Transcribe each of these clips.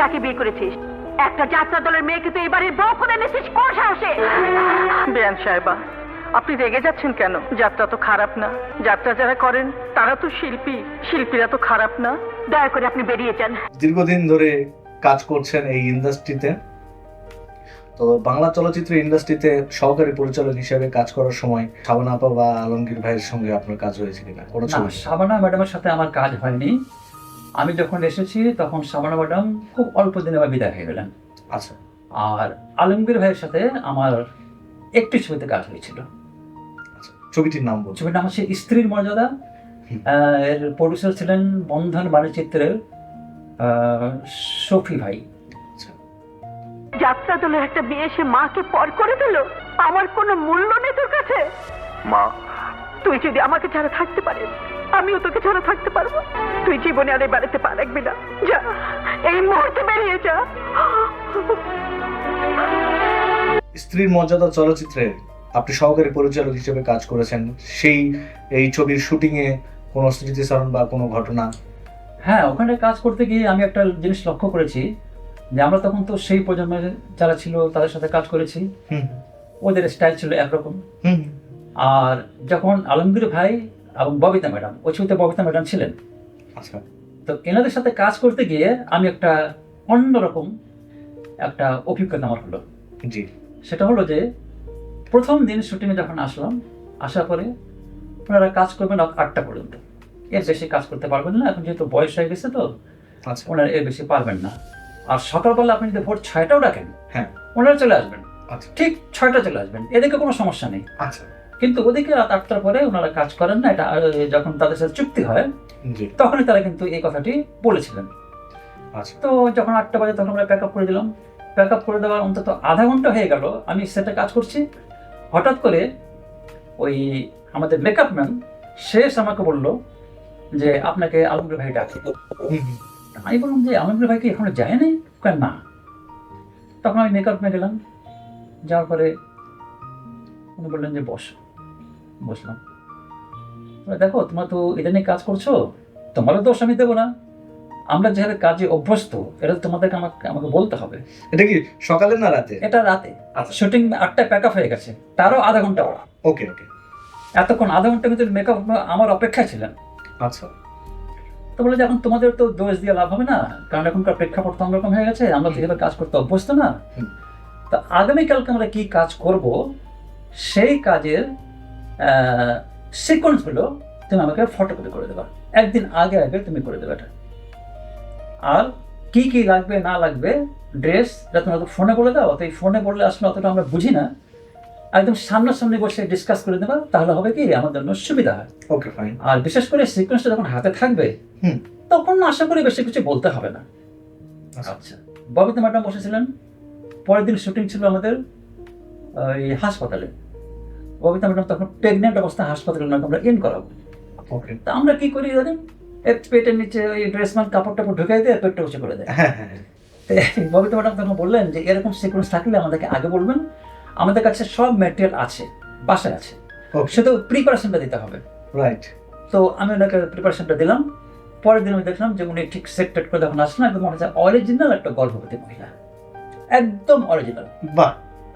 কাকে বিয়ে করেছিস? একটা যাত্রা দলের মেয়েকে তো এবারে বউ করে নিছিস কোন সাহসে? বেয়ান সাহেবা আপনি রেগে যাচ্ছেন কেন? যাত্রা তো খারাপ না। যাত্রা যারা করেন তারা তো শিল্পী। শিল্পীরা তো খারাপ না। দয়া করে আপনি বেরিয়ে যান। দীর্ঘদিন ধরে কাজ করছেন এই ইন্ডাস্ট্রিতে। তো বাংলা চলচ্চিত্র ইন্ডাস্ট্রিতে সহকারী পরিচালক হিসেবে কাজ করার সময় শাবানা আপা বা আলমগীর ভাইয়ের সঙ্গে আপনার কাজ হয়েছে কিনা? কোনো ছবি? শাবানা ম্যাডামের সাথে আমার কাজ হয়নি। আমি যখন এসেছি তখন শাবানা ম্যাডাম খুব অল্প দিনে আবার বিদায় হয়ে গেলেন। আচ্ছা। আর আলমগীর ভাইয়ের সাথে আমার একটি ছবিতে কাজ হয়েছিল। আচ্ছা ছবিটির নাম বলছি ছবির নাম হচ্ছে স্ত্রীর মর্যাদা। এর প্রডিউসার ছিলেন বন্ধন বাণিচিত্রের আহ, শফি ভাই। আচ্ছা। যাত্রা দলের একটা বিয়ে এসে মাকে পর করে দিল। আমার কোনো মূল্য নেই তোর কাছে। মা তুই যদি আমাকে ছাড়া থাকতে পারিস আমিও তোকে ছাড়া থাকতে পারব। তুই জীবনে আর এই বাড়িতে পা রাখবি না। যা এই মুহূর্তে বেরিয়ে যা। স্ত্রীর মর্যাদা চলচ্চিত্রে আপনি সহকারী পরিচালক হিসেবে কাজ করেছেন। সেই এই ছবির শুটিং এ কোনো স্মৃতিচারণ বা কোনো ঘটনা? হ্যাঁ ওখানে কাজ করতে গিয়ে আমি একটা জিনিস লক্ষ্য করেছি যে আমরা তখন তো সেই প্রজন্মের যারা ছিল তাদের সাথে কাজ করেছি। হুম। ওদের স্টাইল ছিল একরকম। হুম। আর যখন আলমগীর ভাই এবং ববিতা ম্যাডাম ওই ছবিতে ববিতা ম্যাডাম ছিলেন। আচ্ছা। তো এনাদের সাথে কাজ করতে গিয়ে আমি একটা অন্যরকম একটা অভিজ্ঞতা আমার হলো। জি। সেটা হলো যে প্রথম দিন শুটিংয়ে যখন আসলাম আসার পরে ওনারা কাজ করবেন আটটা পর্যন্ত। এর বেশি কাজ করতে পারবেন না এখন যেহেতু বয়স হয়ে গেছে তো আচ্ছা। ওনারা এর বেশি পারবেন না। আর সকালবেলা আপনি যদি ভোর ছয়টাও ডাকেন হ্যাঁ। ওনারা চলে আসবেন। আচ্ছা। ঠিক ছয়টা চলে আসবেন এদিকে কোনো সমস্যা নেই। আচ্ছা। কিন্তু ওদিকে রাত আটটার পরে ওনারা কাজ করেন না এটা যখন তাদের সাথে চুক্তি হয় তখনই তারা কিন্তু এই কথাটি বলেছিলেন। আচ্ছা। তো যখন আটটা বাজে তখন আমরা প্যাক আপ করে দিলাম। প্যাক আপ করে দেওয়ার অন্তত আধা ঘণ্টা হয়ে গেল আমি সেটা কাজ করছি। হঠাৎ করে ওই আমাদের মেকআপ ম্যান শেষ আমাকে বলল যে আপনাকে আলমগীর ভাই ডাকে। আমি বললাম যে আলমগীর ভাই কি এখনও যায় নাই? কয় না। তখন আমি মেকআপ ম্যান গেলাম যাওয়ার পরে উনি বললেন যে বস। বসলাম। দেখো তোমরা তো এটা নিয়ে কাজ করছ তোমারও দোষ আমি দেবো না। আমরা যেভাবে কাজে অভ্যস্ত এটা তোমাদেরকে আমাকে আমাকে বলতে হবে। এটা কি সকালে না রাতে? এটা রাতে। আচ্ছা। শুটিং আটটায় প্যাক আপ হয়ে গেছে তারও আধা ঘণ্টা ওরা। ওকে ওকে। এতক্ষণ আধা ঘণ্টার ভিতরে মেকআপ আমার অপেক্ষায় ছিলেন। আচ্ছা। তো বলে যে এখন তোমাদের তো দোষ দিয়ে লাভ হবে না। কারণ এখনকার প্রেক্ষাপট তো অন্যরকম হয়ে গেছে আমরা যেভাবে কাজ করতে অভ্যস্ত না। তা আগামীকালকে আমরা কি কাজ করব সেই কাজের সিকোয়েন্স হলো তুমি আমাকে ফটোকপি করে দেবা। একদিন আগে আগে তুমি করে দেবে এটা। আর কি কি লাগবে না লাগবে ড্রেস এটা তুমি ফোনে বলে দাও তো এই ফোনে বললে আসলে অতটা আমরা বুঝি না। একদম সামনাসামনি বসে ডিসকাস করে দেবা তাহলে হবে কি আমাদের জন্য সুবিধা হয়। ওকে ফাইন আর বিশেষ করে সিকোয়েন্সটা যখন হাতে থাকবে হুম। তখন আশা করি বেশি কিছু বলতে হবে না। আচ্ছা। আচ্ছা। ববিতা ম্যাডাম বসেছিলেন পরের দিন শুটিং ছিল আমাদের ওই হাসপাতালে। ববিতা ম্যাডাম তখন প্রেগনেন্ট অবস্থায় হাসপাতালে ওনাকে আমরা ইন করাবো। ওকে তা আমরা কি করি জানেন? পেটের নিচে ওই ড্রেস মান কাপড় টাপড় ঢুকাই দিয়ে পেটটা উঁচু করে দেয়। হ্যাঁ হ্যাঁ হ্যাঁ। ববিতা ম্যাডাম তখন বললেন যে এরকম সিকোয়েন্স থাকলে আমাদেরকে আগে বলবেন। আমাদের কাছে সব ম্যাটেরিয়াল আছে বাসায় আছে। শুধু প্রিপারেশনটা দিতে হবে। রাইট তো আমি ওনাকে প্রিপারেশনটা দিলাম। পরের দিন আমি দেখলাম যে উনি ঠিক সেট টেট করে যখন আসলেন একদম মনে হচ্ছে অরিজিনাল একটা গর্ভবতী মহিলা। একদম অরিজিনাল বাহ!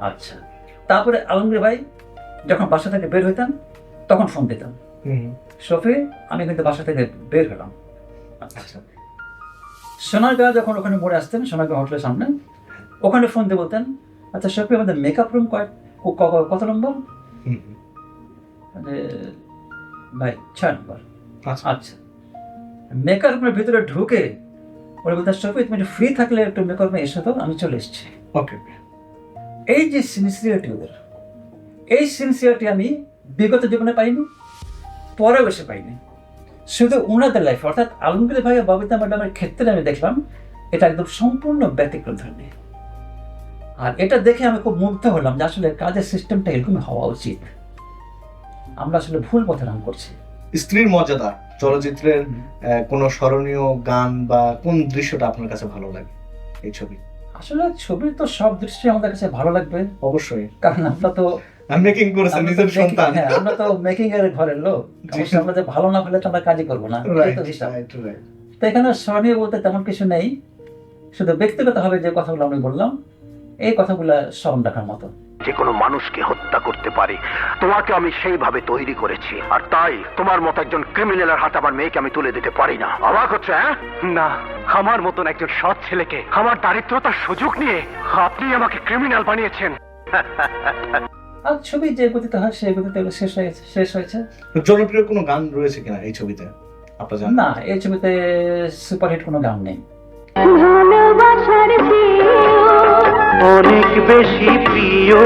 আচ্ছা। তারপরে আলমগীর ভাই যখন বাসা থেকে বের হইতাম তখন ফোন দিতাম। হুম শফি আমি কিন্তু বাসা থেকে বের হলাম। আচ্ছা। আচ্ছা সোনারগাঁ যখন ওখানে মোড়ে আসতেন সোনারগাঁ হোটেলের সামনে ওখানে ফোন দিয়ে বলতেন আচ্ছা শফি আমাদের মেকআপ রুম কয় ক- ক- কত নম্বর। মানে ভাই ছয় নম্বর। আচ্ছা। আচ্ছা। মেকআপ রুমের ভিতরে ঢুকে ওরা বলতে শফি তুমি একটু ফ্রি থাকলে একটু মেকআপ রুমে এসে তো আমি চলে এসেছি। ওকে এই যে সিনসিয়ারিটি ওদের এই সিনসিয়ারিটি আমি বিগত জীবনে পাইনি পরেও এসে পাইনি। শুধু উনাদের লাইফ অর্থাৎ আলমগীর ভাই ও ববিতা ম্যাডামের ক্ষেত্রে আমি দেখলাম এটা একদম সম্পূর্ণ ব্যতিক্রম ধরনের আর এটা দেখে আমি খুব মুগ্ধ হলাম যে আসলে কাজের সিস্টেমটা এরকমই হওয়া উচিত। আমরা আসলে ভুল পথে রান করছি। স্ত্রীর মর্যাদা চলচ্চিত্রের কোনো স্মরণীয় গান বা কোন দৃশ্যটা আপনার কাছে ভালো লাগে এই ছবি? আসলে ছবির তো সব দৃশ্যই আমাদের কাছে ভালো লাগবে। অবশ্যই। কারণ আমরা তো মেকিং করেছেন নিজের সন্তান। হ্যাঁ, আমরা তো মেকিং এর ঘরের লোক। অবশ্যই আমরা যে ভালো না হলে তো আমরা কাজই করব না। তো এখানে স্মরণীয় বলতে তেমন কিছু নেই। শুধু ব্যক্তিগতভাবে যে কথাগুলো আমি বললাম এই কথাগুলো স্মরণ রাখার মতো। যে কোনো মানুষকে হত্যা করতে পারে। তোমাকে আমি সেইভাবে তৈরি করেছি। আর তাই তোমার মতো একজন ক্রিমিনালের হাতে আমার মেয়েকে আমি তুলে দিতে পারি না। অবাক হচ্ছে হ্যাঁ? না আমার মতন একজন সৎ ছেলেকে আমার দারিদ্রতার সুযোগ নিয়ে আপনি আমাকে ক্রিমিনাল বানিয়েছেন। আর ছবি যে গতিতে হয় সেই গতিতে শেষ হয়েছে শেষ হয়েছে। জনপ্রিয় কোনো গান রয়েছে কিনা এই ছবিতে? আপনার জানেন? না এই ছবিতে সুপারহিট কোনো গান নেই। অনেক বেশি প্রিয়।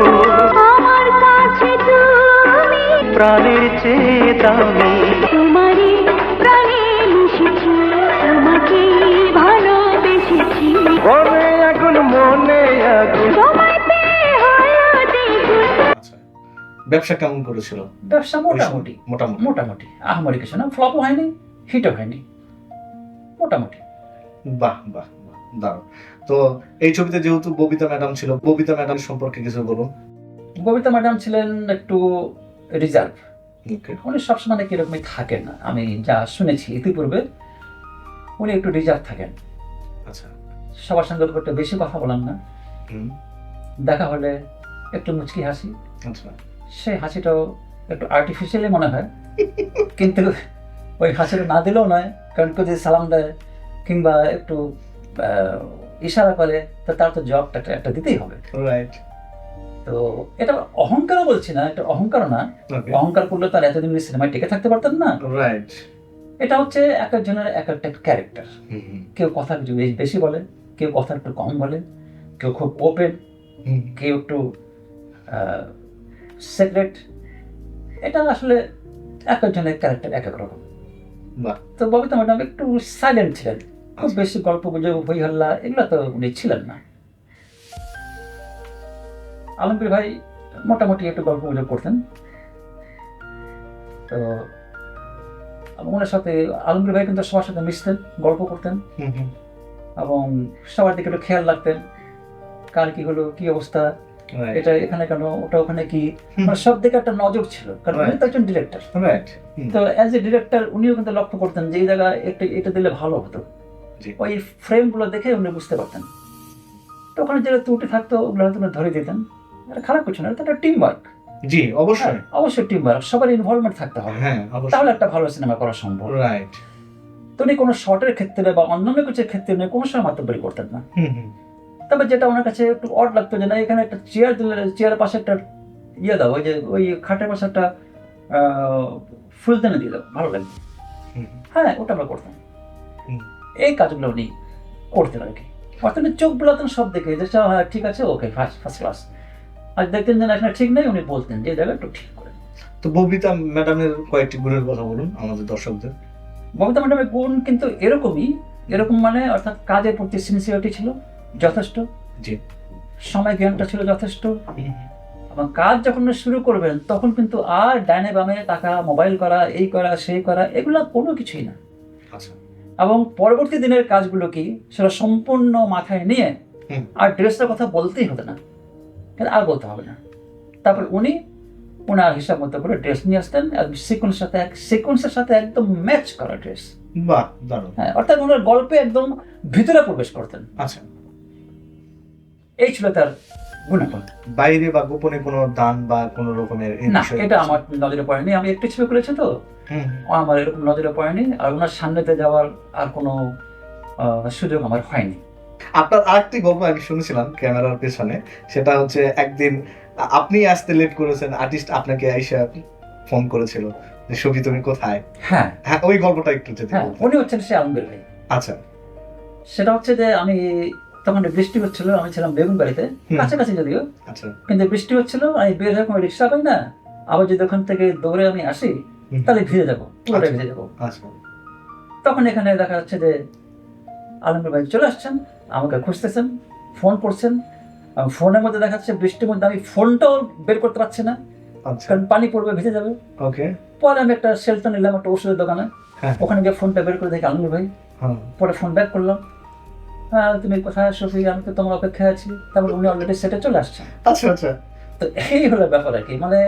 আমার কাছে তুমি প্রাণের চেয়ে দামি। ব্যবসা কেমন করেছিল? ব্যবসা মোটামুটি। মোটামুটি। মোটামুটি। আহামরি কিছু না ফ্লপও হয়নি হিটও হয়নি। মোটামুটি। বাহ বাহ দারুণ। তো এই ছবিতে যেহেতু ববিতা ম্যাডাম ছিল ববিতা ম্যাডাম সম্পর্কে কিছু বলুন। ববিতা ম্যাডাম ছিলেন একটু রিজার্ভ উনি সবসময় নাকি এরকমই থাকেন না আমি যা শুনেছি ইতিপূর্বে উনি একটু রিজার্ভ থাকেন। আচ্ছা। সবার সঙ্গে একটা বেশি কথা বলেন না। দেখা হলে একটু মুচকি হাসি। আচ্ছা। সেই হাসিটাও একটু আর্টিফিশিয়ালি মনে হয়। কিন্তু ওই হাসিটা না দিলেও নয় কারণ কেউ যদি সালাম দেয় কিংবা একটু ইশারা করে তো তার তো জবটা একটা- একটা দিতেই হবে। রাইট তো এটা অহংকারও বলছি না এটা অহংকার না। অহংকার করলে তার এতদিন সিনেমায় টিকে থাকতে পারতেন না। রাইট এটা হচ্ছে এক একজনের এক একটা ক্যারেক্টার কেউ কথা কিছু বেশ- বেশি বলে কেউ কথা একটু কম বলে কেউ খুব ওপেন কেউ একটু সিক্রেট এটা আসলে এক একজনের ক্যারেক্টার এক এক রকম। তো ববিতা ম্যাডাম একটু সাইলেন্ট ছিলেন খুব আচ্ছা। বেশি গল্প গুজব হই হল্লা এগুলো তো উনি ছিলেন না। আলমগীর ভাই মোটামুটি একটু গল্প গুজব করতেন। তো ওনার সাথে আলমগীর ভাই কিন্তু সবার সাথে মিশতেন গল্প করতেন। হুম হুম। এবং সবার দিকে একটু খেয়াল রাখতেন কার কি হলো কি অবস্থা এটা এখানে কেন ওটা ওখানে কি? মানে সব দিকে একটা নজর ছিল কারণ উনি তো একজন ডিরেক্টর রাইট তো অ্যাজ এ ডিরেক্টর উনিও কিন্তু লক্ষ্য করতেন যে এই একটা এটা দিলে ভালো হতো। ওই ফ্রেমগুলো দেখে উনি বুঝতে পারতেন। তো ওখানে যেটা ত্রুটি থাকতো ওগুলো হয়তো ধরে দিতেন। এটা খারাপ কিছু না এটা একটা টিম ওয়ার্ক জি অবশ্যই। অবশ্যই টিম ওয়ার্ক সবার ইনভলভমেন্ট থাকতে হবে। হ্যাঁ তাহলে একটা ভালো সিনেমা করা সম্ভব। রাইট তো উনি কোনো শর্টের ক্ষেত্রে বা অন্যান্য কিছুর ক্ষেত্রে উনি কোনো সময় মাতব্বরি করতেন না। হুম হুম। তবে যেটা ওনার কাছে একটু অড লাগতো যে না এখানে একটা চেয়ার দিলে চেয়ারের পাশে একটা ইয়ে দাও ওই যে ওই খাটের পাশে একটা ফুলদানি দিয়ে দাও ভালো লাগবে হ্যাঁ ওটা আমরা করতাম। এই কাজগুলো উনি করতেন আর কি। অর্থাৎ চোখ বোলাতেন সব দেখে যে হ্যাঁ ঠিক আছে ওকে ফার্স্ট ফার্স্ট ক্লাস আর দেখতেন যে না এখানে ঠিক নেই উনি বলতেন যে জায়গা একটু ঠিক করে তো ববিতা ম্যাডামের কয়েকটি গুণের কথা বলুন আমাদের দর্শকদের। ববিতা ম্যাডামের গুণ কিন্তু এরকমই এরকম মানে অর্থাৎ কাজের প্রতি সিনসিয়ারিটি ছিল। যথেষ্ট? জি। সময় জ্ঞানটা ছিল যথেষ্ট? এবং কাজ যখন শুরু করবেন তখন কিন্তু আর ডাইনে বামে টাকা মোবাইল করা এই করা সেই করা এগুলো কোনো কিছুই না। আচ্ছা। এবং পরবর্তী দিনের কাজগুলো কি? সেটা সম্পূর্ণ মাথায় নিয়ে আর ড্রেসটার কথা বলতেই হতো না। আর বলতে হবে না। তারপর উনি ওনার হিসাব মতো করে ড্রেস নিয়ে আসতেন আর সিকোয়েন্সের সাথে সিকোয়েন্সের সাথে একদম ম্যাচ করা ড্রেস। বাহ দারুণ। হ্যাঁ অর্থাৎ ওনার গল্পে একদম ভিতরে প্রবেশ করতেন। আচ্ছা। এই ছিল তার গুণাগুণ। বাইরে বা গোপনে কোনো দান বা কোনো রকমের না এটা আমার নজরে পড়েনি। আমি একটু ছবি করেছি তো। আমার এরকম নজরে পড়েনি আর ওনার সামনেতে যাওয়ার আর কোনো সুযোগ আমার হয়নি। আপনার আরেকটি গল্প আমি শুনেছিলাম ক্যামেরার পেছনে। সেটা হচ্ছে একদিন আপনি আসতে লেট করেছেন আর্টিস্ট আপনাকে আইসা ফোন করেছিল যে ছবি তুমি কোথায়? হ্যাঁ। হ্যাঁ ওই গল্পটা একটু যদি হ্যাঁ উনি হচ্ছেন সে আলমগীর ভাই। আচ্ছা। সেটা হচ্ছে যে আমি তখন বৃষ্টি হচ্ছিল আমি ছিলাম বেগুন বাড়িতে কাছাকাছি যদিও। আচ্ছা। কিন্তু বৃষ্টি হচ্ছিল আমি বের হয়ে কোনো রিক্সা পাই না আবার যদি ওখান থেকে দৌড়ে আমি আসি তাহলে ভিজে যাব পুরোটা আচ্ছা। ভিজে যাব। আচ্ছা। তখন এখানে দেখা যাচ্ছে যে আলমগীর ভাই চলে আসছেন আমাকে খুঁজতেছেন ফোন করছেন ফোনের মধ্যে দেখা যাচ্ছে বৃষ্টির মধ্যে আমি ফোনটাও বের করতে পারছি না কারণ পানি পড়বে ভিজে যাবে। ওকে। পরে আমি একটা শেল্টার নিলাম একটা ওষুধের দোকানে। হ্যাঁ। ওখানে গিয়ে ফোনটা বের করে দেখি আলমগীর ভাই। হ্যাঁ। পরে ফোন ব্যাক করলাম। তুমি কোথায় শফি আমি তো তোমার অপেক্ষায় আছি। তারপর উনি অলরেডি সেটে চলে আসছেন। আচ্ছা আচ্ছা। তো এই হলো ব্যাপার আর কি। মানে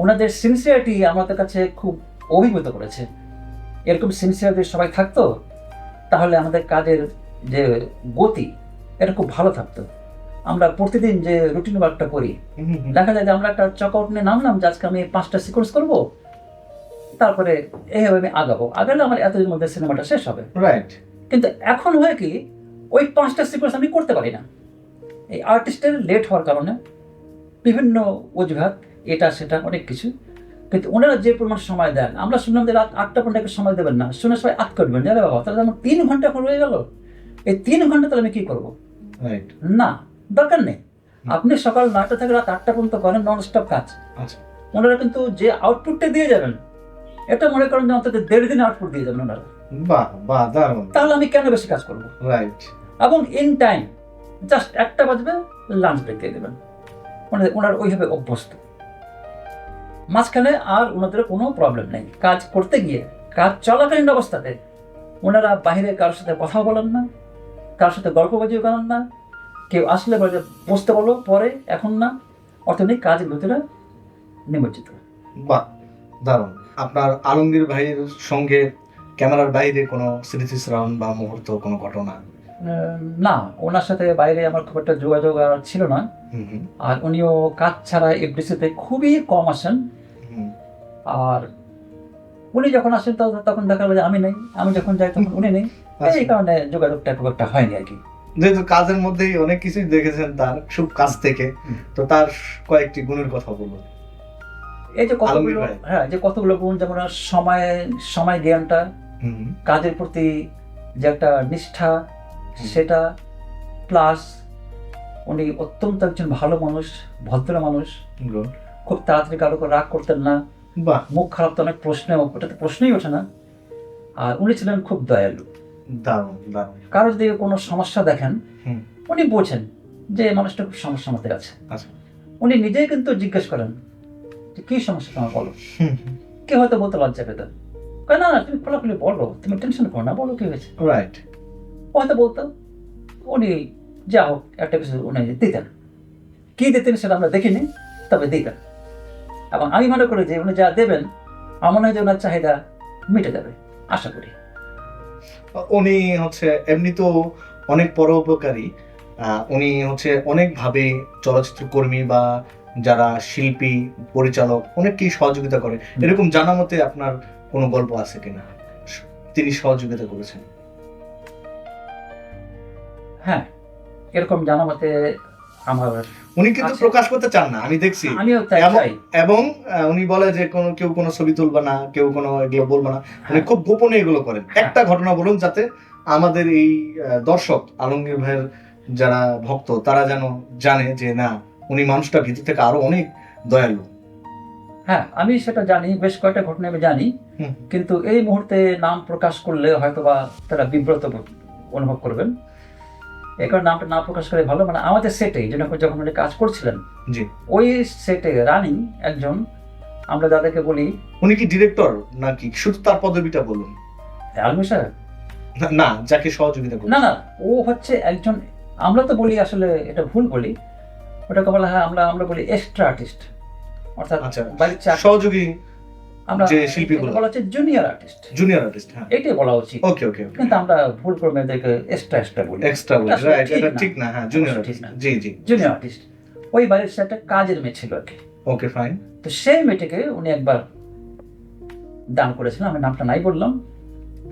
ওনাদের সিনসিয়ারিটি আমাদের কাছে খুব অভিভূত করেছে। এরকম সিনসিয়ারিটি সবাই থাকতো তাহলে আমাদের কাজের যে গতি এটা খুব ভালো থাকতো। আমরা প্রতিদিন যে রুটিন ওয়ার্কটা করি দেখা যায় যে আমরা একটা চকআউট নিয়ে নামলাম যে আজকে আমি পাঁচটা সিকোয়েন্স করব তারপরে এইভাবে আমি আগাবো। আগালে আমার এতদিন মধ্যে সিনেমাটা শেষ হবে। রাইট কিন্তু এখন হয় কি ওই পাঁচটা সিকোয়েন্স আমি করতে পারি না। এই আর্টিস্টের লেট হওয়ার কারণে বিভিন্ন অজুহাত এটা সেটা অনেক কিছু। কিন্তু ওনারা যে পরিমাণ সময় দেন আমরা শুনলাম যে রাত আটটা পর্যন্ত সময় দেবেন না। শুনে সবাই আট করবেন জানে বাবা তাহলে আমার তিন ঘণ্টা রয়ে গেল। এই তিন ঘণ্টা তাহলে আমি কী করব? রাইট না দরকার নেই। আপনি সকাল নয়টা থেকে রাত আটটা পর্যন্ত করেন নন স্টপ কাজ। আচ্ছা। ওনারা কিন্তু যে আউটপুটটা দিয়ে যাবেন এটা মনে করেন যে অন্তত দেড় দিনে আউটপুট দিয়ে যাবেন ওনারা। বাহ বাহ দারুণ। তাহলে আমি কেন বেশি কাজ করব? রাইট এবং ইন টাইম জাস্ট একটা বাজবে লাঞ্চ ব্রেক দিয়ে দেবেন। মানে ওনার ওইভাবে অভ্যস্ত। মাঝখানে আর ওনাদের কোনো প্রবলেম নেই। কাজ করতে গিয়ে কাজ চলাকালীন অবস্থাতে ওনারা বাইরে কারোর সাথে কথা বলেন না কারোর সাথে গল্পবাজিও করেন না কেউ আসলে বলে বসতে বলো পরে এখন না। অর্থনৈতিক কাজের ভিতরে নিমজ্জিত। বাহ দারুণ। আপনার আলমগীর ভাইয়ের সঙ্গে ক্যামেরার বাইরে কোনো স্মৃতি শ্রাবণ বা মুহূর্ত কোনো ঘটনা? না ওনার সাথে বাইরে আমার খুব একটা যোগাযোগ আর ছিল না। আর উনিও কাজ ছাড়া এফডিসিতে খুবই কম আসেন। আর উনি যখন আসেন তখন দেখা গেলো যে আমি নেই। আমি যখন যাই তখন উনি নেই। আচ্ছা। এই কারণে যোগাযোগটা খুব একটা হয়নি আর কি। যেহেতু কাজের মধ্যেই অনেক কিছুই দেখেছেন তার খুব কাজ থেকে তো তার কয়েকটি গুণের কথা বলুন। এই যে কতগুলো। হ্যাঁ যে কতগুলো গুণ যেমন সময় সময় জ্ঞানটা কাজের প্রতি যে একটা নিষ্ঠা সেটা প্লাস উনি অত্যন্ত একজন ভালো মানুষ ভদ্র মানুষ। খুব তাড়াতাড়ি কারও রাগ করতেন না। বাহ। মুখ খারাপ তো অনেক প্রশ্ন ওটা তো প্রশ্নই ওঠে না। আর উনি ছিলেন খুব দয়ালু। দারুণ দারুণ। কারও যদি কোনো সমস্যা দেখেন উনি বোঝেন যে মানুষটা খুব সমস্যার মধ্যে আছে। আচ্ছা। উনি নিজেই কিন্তু জিজ্ঞেস করেন যে কি সমস্যা তোমার বলো? কে হয়তো বলতে লজ্জা পেতেন? না না তুমি খোলাখুলি বলো। তুমি টেনশন করো না বলো কি হয়েছে? রাইট হয়তো বলতো উনি যা হোক একটা কিছু উনি দিতেন। কি দিতেন সেটা আমরা দেখিনি তবে দিতেন। এবং আমি মনে করি যে উনি যা দেবেন আমার মনে হয় যে ওনার চাহিদা মিটে যাবে আশা করি। উনি হচ্ছে এমনিতেও অনেক পরোপকারী। আহ, উনি হচ্ছে অনেকভাবে চলচ্চিত্র কর্মী বা যারা শিল্পী পরিচালক অনেককেই সহযোগিতা করে। এরকম জানা মতে আপনার কোনো গল্প আছে কিনা? তিনি সহযোগিতা করেছেন। হ্যাঁ এরকম জানা মতে আমার উনি কিন্তু প্রকাশ করতে চান না আমি দেখছি। এবং উনি বলে যে কোনো কেউ কোনো ছবি তুলবে না কেউ কোনো এগুলো বলবে না। উনি খুব গোপনে এগুলো করেন। একটা ঘটনা বলুন যাতে আমাদের এই দর্শক আলমগীর ভাইয়ের যারা ভক্ত তারা যেন জানে যে না উনি মানুষটা ভিতর থেকে আরও অনেক দয়ালু। হ্যাঁ আমি সেটা জানি বেশ কয়েকটা ঘটনা আমি জানি। কিন্তু এই মুহূর্তে নাম প্রকাশ করলে হয়তোবা তারা বিব্রত অনুভব করবেন। এই কারণে নামটা না প্রকাশ করে ভালো মানে আমাদের সেটে যখন যখন উনি কাজ করছিলেন জি। ওই সেটে রানিং একজন আমরা যাদেরকে বলি উনি কি ডিরেক্টর নাকি? শুধু তার পদবিটা বলুন। আলমি স্যার? না, না যাকে সহযোগিতা করুন না না ও হচ্ছে একজন আমরা তো বলি আসলে এটা ভুল বলি ওটাকে বলা হয় আমরা আমরা বলি এক্সট্রা আর্টিস্ট অর্থাৎ আচ্ছা বাড়ির চাকরি সহযোগী আমরা যে শিল্পীগুলো। বলা হচ্ছে জুনিয়র আর্টিস্ট জুনিয়র আর্টিস্ট হ্যাঁ। এটাই বলা উচিত। ওকে ওকে কিন্তু আমরা ভুল করে মেয়েদেরকে এক্সট্রা এক্সট্রা বলি এক্সট্রা বলি রাইট এটা ঠিক না হ্যাঁ জুনিয়র আর্টিস্ট জি জি। জুনিয়র আর্টিস্ট ওই বাড়ির একটা কাজের মেয়ে ছিল আর কি। ওকে ফাইন তো সেই মেয়েটিকে উনি একবার দান করেছিলেন আমি নামটা নাই বললাম।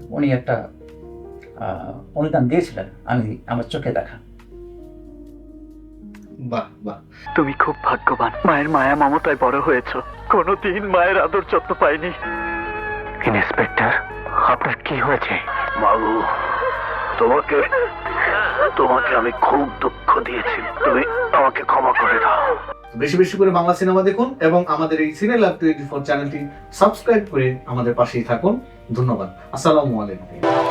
উনি একটা আহ, অনুদান দিয়েছিলেন আমি আমার চোখে দেখা। বাহ বাহ। তুমি খুব ভাগ্যবান। মায়ের মায়া মমতায় বড় হয়েছো। কোনোদিন মায়ের আদর যত্ন পাইনি। ইন্সপেক্টর আপনার কি হয়েছে? বাবু তোমাকে তোমাকে আমি খুব দুঃখ দিয়েছি। তুমি আমাকে ক্ষমা করে দাও। বেশি বেশি করে বাংলা সিনেমা দেখুন এবং আমাদের এই সিনে লাভ টোয়েন্টি ফোর চ্যানেলটি সাবস্ক্রাইব করে আমাদের পাশেই থাকুন। ধন্যবাদ। আসসালামু আলাইকুম।